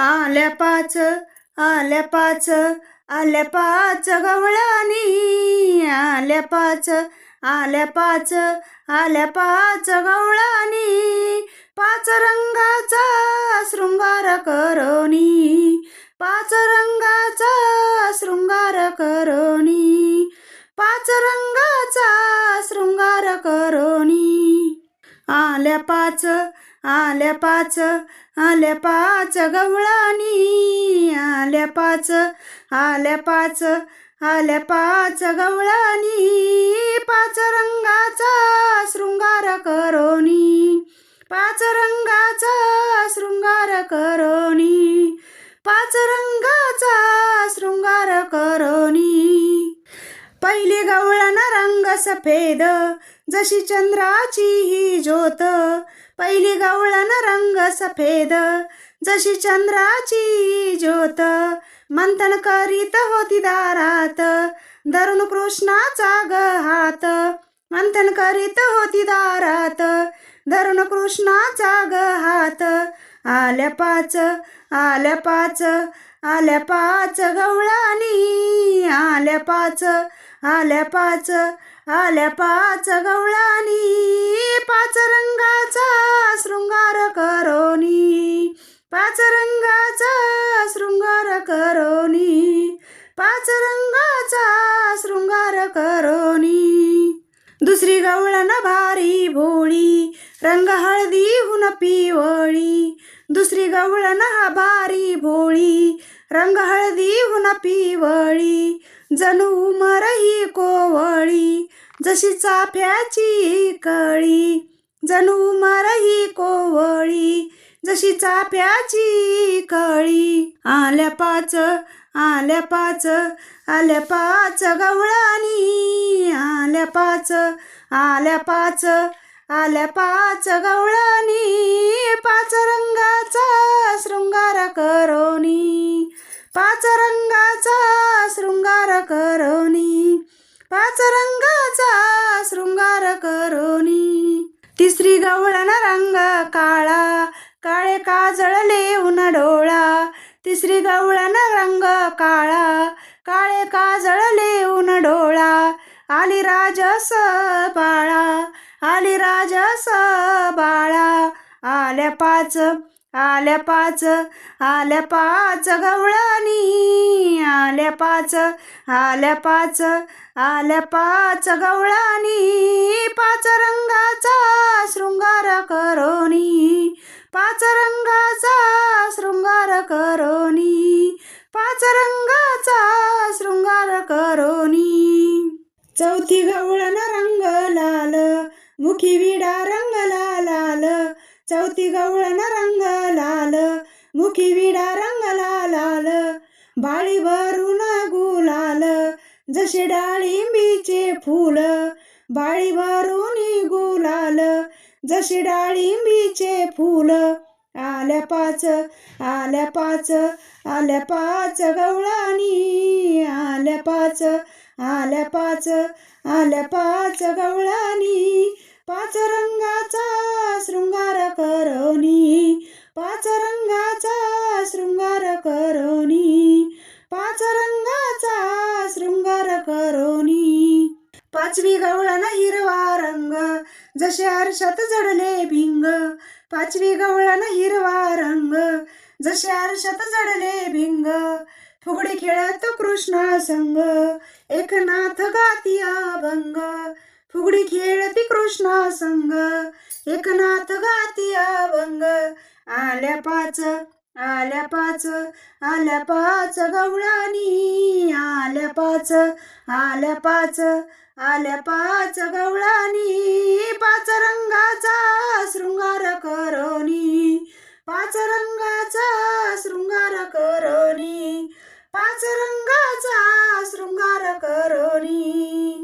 आल्या पाच आल्या पाच आल्या पाच गवळानी. आल्या पाच आल्या पाच आल्या पाच गवळानी. पाच रंगाचा शृंगार करोनी. पाच रंगाचा शृंगार करोनी. पाच रंग आल्या पाच आल्या पाच आल्या पाच गवळानी. आल्या पाच आल्या पाच आल्या पाच गवळानी. पाच रंगाचा शृंगार करोनी. पाच रंगाचा शृंगार करोनी. पाच रंगाचा शृंगार करोनी. पहिली गवळण रंग सफेद जशी चंद्राची ही ज्योत. पहिली गवळण रंग सफेद जशी चंद्राची ही ज्योत. मंथन करीत होती दारात धरून कृष्णाचा ग हात. मंथन करीत होती दारात धरून कृष्णाचा ग हात. आल्या पाच आल्या पाच आल्या पाच गवळानी आल्या पाच आल्या पाच आल्या पाच गवळानी पाच रंगाचा शृंगार करोनी पाच रंगाचा शृंगार करोनी पाच रंगाचा शृंगार करोनी. दुसरी गवळण भारी भोळी रंग हळदी हुन पिवळी दुसरी गवळण हा भारी भोळी रंग हळदी हळदीहून पिवळी जणू उमर ही कोवळी जशी चाफ्याची कळी जणू उमर ही कोवळी जशी चाफ्याची कळी. आल्या पाच आल्या पाच आल्या पाच गवळानी आल्या पाच आल्या पाच आल्या पाच गवळणी पाच रंगाचा शृंगार करोनी. पाच रंगाचा शृंगार करोनी. पाच रंगाचा शृंगार करोनी. तिसरी गवळण रंग काळा काळे काजळले उन डोळा. तिसरी गवळण रंग काळा काळे काजळले उन डोळा. आली राजस बाळा आली स बाळा आल्या पाच आल्या पाच आल्या पाच गवळानी आल्या पाच आल्या पाच आल्या पाच गवळानी पाच रंगाचा शृंगार करोनी. पाच रंगाचा शृंगार करोनी. पाच रंगाचा शृंगार करोनी. चौथी गवळण मुखी विडा रंग लाल चौथी गवळण रंग लाल मुखी विडा रंग लाल बाळी भरून गुलाल जसे डाळिंबीचे फुल बाळी भरून गुलाल जसे डाळिंबीचे फुल आल्या पाच आल्या पाच आल्या पाच गवळानी आल्या पाच आल्या पाच आल्या पाच गवळानी पाच रंगाचा शृंगार करोनी पाच रंगाचा शृंगार करोनी पाच रंगाचा शृंगार करोनी पाचवी गवळण हिरवा रंग जसे आरशात जडले भिंग. पाचवी गवळण हिरवा रंग जसे आरशात जडले भिंग. फुगडी खेळत कृष्णा संग. एकनाथ गाती अभंग. फुगडी खेळती कृष्णा संग. एकनाथ गाती अभंग. आल्या पाच आल्या पाच आल्या पाच गवळानी. आल्या पाच आल्या पाच आल्या पाच गवळानी. पाच रंगाचा शृंगार करोनी पाच रंगाचा शृंगार करोनी पाच रंगाचा शृंगार करोनी.